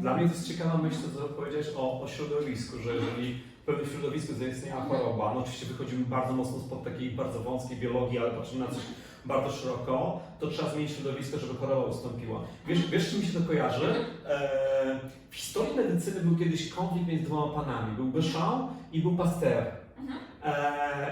Dla mnie to jest ciekawa myśl, co powiedziałeś o, o środowisku, że jeżeli w pewnym środowisku zaistniała choroba, no oczywiście wychodzimy bardzo mocno spod takiej bardzo wąskiej biologii, ale patrzymy na coś bardzo szeroko, to trzeba zmienić środowisko, żeby choroba ustąpiła. Wiesz, wiesz czym mi się to kojarzy? E, w historii medycyny był kiedyś konflikt między dwoma panami. Był Béchamp i był Pasteur. Mhm.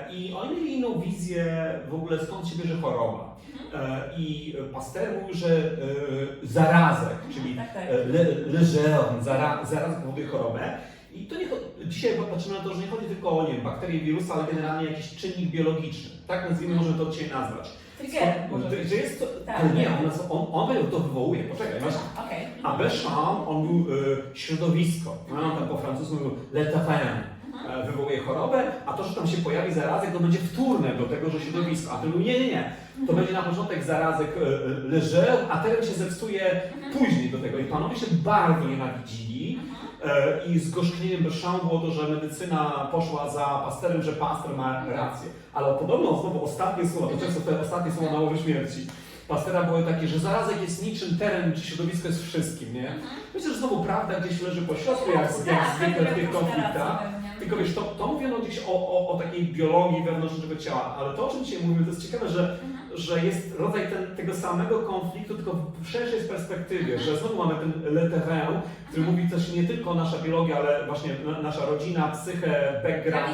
E, I oni mieli inną wizję w ogóle skąd się bierze choroba. E, I Pasteur mówił, że e, zarazek, czyli Tak, tak. le, leżeon, zara, zarazek powoduje chorobę. I to nie, dzisiaj patrzymy na to, że nie chodzi tylko o nie bakterie, wirusa, ale generalnie jakiś czynnik biologiczny. Tak nazwijmy, możemy to dzisiaj nazwać. Trigger może Że, jest to, Tak. ale nie, on, on, on to wywołuje, poczekaj, masz, Okej. a Béchamp, on był y, środowisko, no, tam po francusku mówił le terrain, Mhm. Wywołuje chorobę, a to, że tam się pojawi zarazek, to będzie wtórne do tego, że środowisko. A ty mówił, nie, nie, nie, to będzie na początek zarazek e, e, leżer, a teren się zepsuje później do tego. I panowie się bardzo nienawidzili e, i zgorzknieniem Béchamp było to, że medycyna poszła za Pasterem, że Pasteur ma rację. Ale podobno znowu ostatnie słowa, to często te ostatnie słowa na łowie śmierci, Pastera były takie, że zarazek jest niczym teren, czy środowisko jest wszystkim, nie? Myślę, że znowu prawda gdzieś leży po środku, jak, jak zwykle w tych konfliktach. Tylko wiesz, to, to mówiono gdzieś o, o, o takiej biologii wewnątrznego ciała, ale to o czym dzisiaj mówimy, to jest ciekawe, że, że jest rodzaj ten, tego samego konfliktu, tylko w szerszej perspektywie, że znowu mamy ten le terrain, który mówi też nie tylko nasza biologia, ale właśnie na, nasza rodzina, psychę, background.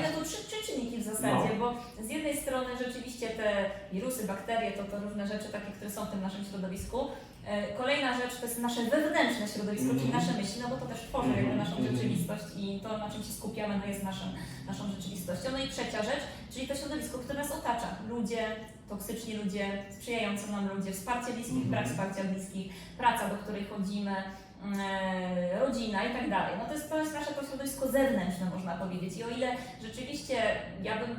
Zasadzie, bo z jednej strony rzeczywiście te wirusy, bakterie to, to różne rzeczy takie, które są w tym naszym środowisku. E, Kolejna rzecz to jest nasze wewnętrzne środowisko, czyli Mhm. nasze myśli, no bo to też tworzy Mhm. jakby naszą Mhm. rzeczywistość i to, na czym się skupiamy, no jest naszą, naszą rzeczywistością. No i trzecia rzecz, czyli to środowisko, które nas otacza. Ludzie, toksyczni ludzie, sprzyjający nam ludzie, wsparcie bliskich, brak wsparcia bliskich, praca, do której chodzimy, rodzina i tak dalej. No to jest, to jest nasze to środowisko zewnętrzne, można powiedzieć. I o ile rzeczywiście ja bym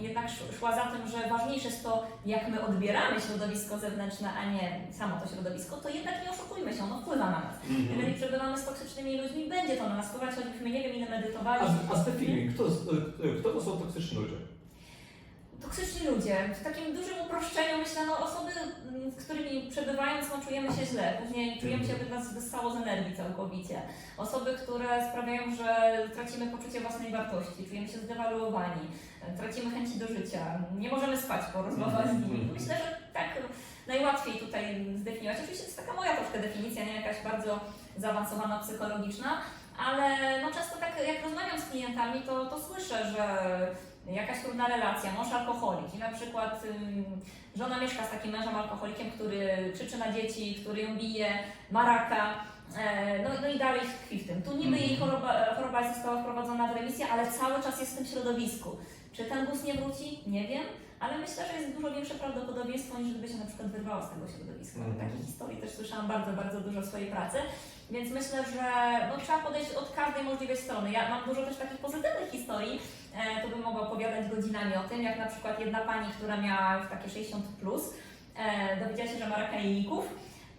jednak sz- szła za tym, że ważniejsze jest to, jak my odbieramy środowisko zewnętrzne, a nie samo to środowisko, to jednak nie oszukujmy się, ono wpływa na nas. Mhm. Jeżeli przebywamy z toksycznymi ludźmi, będzie to na nas wpływać, choćbyśmy nie wiem ile medytowali. A, a zdefiniuj, kto, kto to są toksyczni ludzie? Toksyczni ludzie, w takim dużym uproszczeniu myślę, no osoby, mm, z którymi przebywając, no czujemy się źle, później czujemy się jakby nas wyssało z energii całkowicie. Osoby, które sprawiają, że tracimy poczucie własnej wartości, czujemy się zdewaluowani, tracimy chęci do życia, nie możemy spać po rozmowach z nimi. Mhm. Myślę, że tak najłatwiej tutaj zdefiniować. Oczywiście to jest taka moja troszkę definicja, nie jakaś bardzo zaawansowana psychologiczna, ale no często tak jak rozmawiam z klientami, to, to słyszę, że jakaś trudna relacja, mąż alkoholik i na przykład ym, żona mieszka z takim mężem alkoholikiem, który krzyczy na dzieci, który ją bije, ma raka, e, no, no i dalej tkwi w tym. Tu niby jej choroba, choroba została wprowadzona w remisję, ale cały czas jest w tym środowisku. Czy ten guz nie wróci? Nie wiem, ale myślę, że jest dużo większe prawdopodobieństwo niż gdyby się na przykład wyrwało z tego środowiska. Mhm. Takich historii też słyszałam bardzo, bardzo dużo w swojej pracy. Więc myślę, że no, trzeba podejść od każdej możliwej strony. Ja mam dużo też takich pozytywnych historii, e, to bym mogła opowiadać godzinami o tym, jak na przykład jedna pani, która miała już takie 60 plus, e, dowiedziała się, że ma raka jajników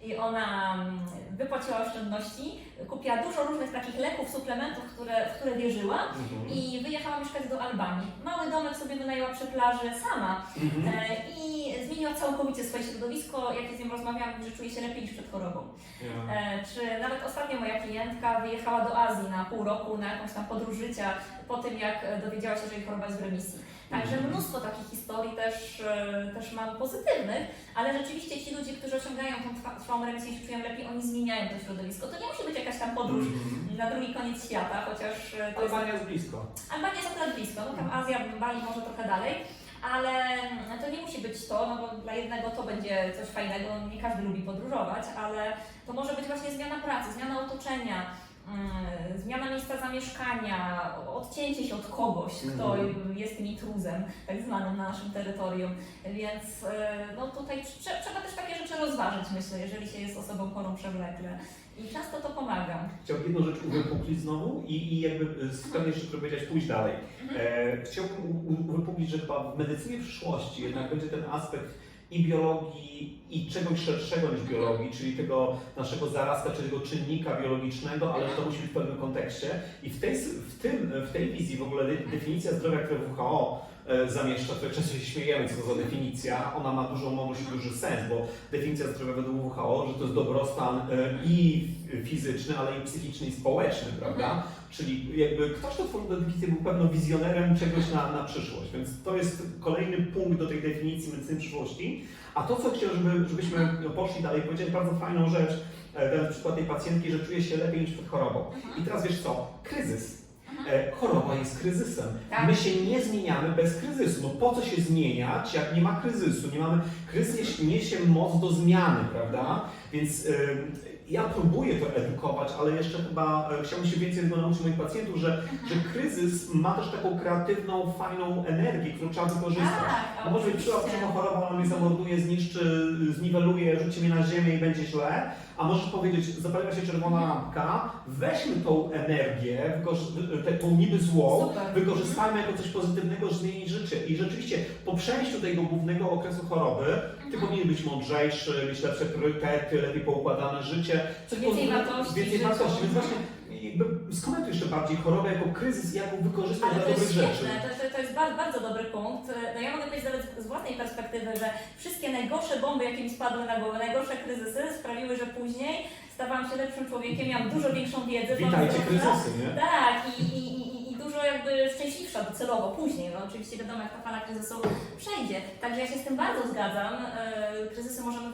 i ona mm, wypłaciła oszczędności, kupiła dużo różnych takich leków, suplementów, które, w które wierzyła Mhm. i wyjechała mieszkać do Albanii. Mały domek sobie wynajęła przy plaży sama Mhm. e, i zmieniła całkowicie swoje środowisko. Jak z nią rozmawiałam, że czuje się lepiej niż przed chorobą. Ja. E, Czy nawet ostatnio moja klientka wyjechała do Azji na pół roku, na jakąś tam podróż życia, po tym jak dowiedziała się, że jej choroba jest w remisji. Także Mhm. mnóstwo takich historii też, e, też mam pozytywnych, ale rzeczywiście ci ludzie, którzy osiągają tą trwa- trwałą remisję i się czują lepiej, oni zmieniają to środowisko. To nie musi być jakaś tam podróż Mhm. na drugi koniec świata, chociaż e, to jest Albania jest blisko. Albania jest akurat blisko, no tam Azja, Bali może trochę dalej, ale to nie musi być to, no bo dla jednego to będzie coś fajnego, nie każdy lubi podróżować, ale to może być właśnie zmiana pracy, zmiana otoczenia, mm, zmiana miejsca zamieszkania, odcięcie się od kogoś, kto jest tym intruzem, tak zwanym na naszym terytorium, więc e, no tutaj trze- trzeba też takie myślę, jeżeli się jest osobą chorą przewlekle i często to pomaga. Chciałbym jedną rzecz uwypuklić znowu i, i jakby y, z pewnej rzeczy, które powiedziałeś, pójść dalej. E, chciałbym uwypuklić, że chyba w medycynie przyszłości jednak będzie ten aspekt i biologii, i czegoś szerszego niż biologii, czyli tego naszego zarazka, czy tego czynnika biologicznego, ale to musi być w pewnym kontekście. I w tej, w tym, w tej wizji w ogóle de- definicja zdrowia, która WHO e, zamieszcza, to często się śmiejemy, co to za definicja. Ona ma dużą moność i duży sens, bo definicja zdrowia według WHO, że to jest dobrostan e, i fizyczny, ale i psychiczny i społeczny, prawda? Czyli jakby ktoś, kto tworzył definicję, był pewno wizjonerem czegoś na, na przyszłość, więc to jest kolejny punkt do tej definicji medycyny przyszłości. A to, co chciałem, żeby, żebyśmy poszli dalej, powiedziałem bardzo fajną rzecz, e, dając przykład tej pacjentki, że czuje się lepiej niż przed chorobą. I teraz wiesz co? Kryzys. E, Choroba jest kryzysem. Tak. My się nie zmieniamy bez kryzysu. No po co się zmieniać, jak nie ma kryzysu? Nie mamy, kryzys niesie moc do zmiany, prawda? Więc ja próbuję to edukować, ale jeszcze chyba e, chciałbym się więcej nauczyć moich pacjentów, że, że kryzys ma też taką kreatywną, fajną energię, którą trzeba wykorzystać. Tak, No może być oczywiście. przypadkowa choroba, ona mnie zamorduje, zniszczy, zniweluje, rzuci mnie na ziemię i będzie źle. A możesz powiedzieć, zapaliła się czerwona lampka, weźmy tą energię, wykorzy- te, tą niby zło, Super. wykorzystajmy jako coś pozytywnego, zmienić życie. I rzeczywiście po przejściu tego głównego okresu choroby, ty Mhm. powinien być mądrzejszy, mieć lepsze priorytety, lepiej poukładane życie. Coś Więcej wartości Więcej wartości. Więc właśnie jakby skomentuj jeszcze bardziej chorobę jako kryzys jak ją wykorzystać dla dobrych rzeczy. świetne, to, to, to jest bardzo, bardzo dobry punkt. No ja mogę powiedzieć nawet z własnej perspektywy, że wszystkie najgorsze bomby, jakie mi spadły na głowę, najgorsze kryzysy sprawiły, że później stawałam się lepszym człowiekiem, miałam dużo większą wiedzę. Witajcie kryzysy, nie? Tak, i, i, i, i dużo jakby szczęśliwsza docelowo później. No oczywiście wiadomo, jak ta fala kryzysu przejdzie. Także ja się z tym bardzo zgadzam. E, Kryzysy możemy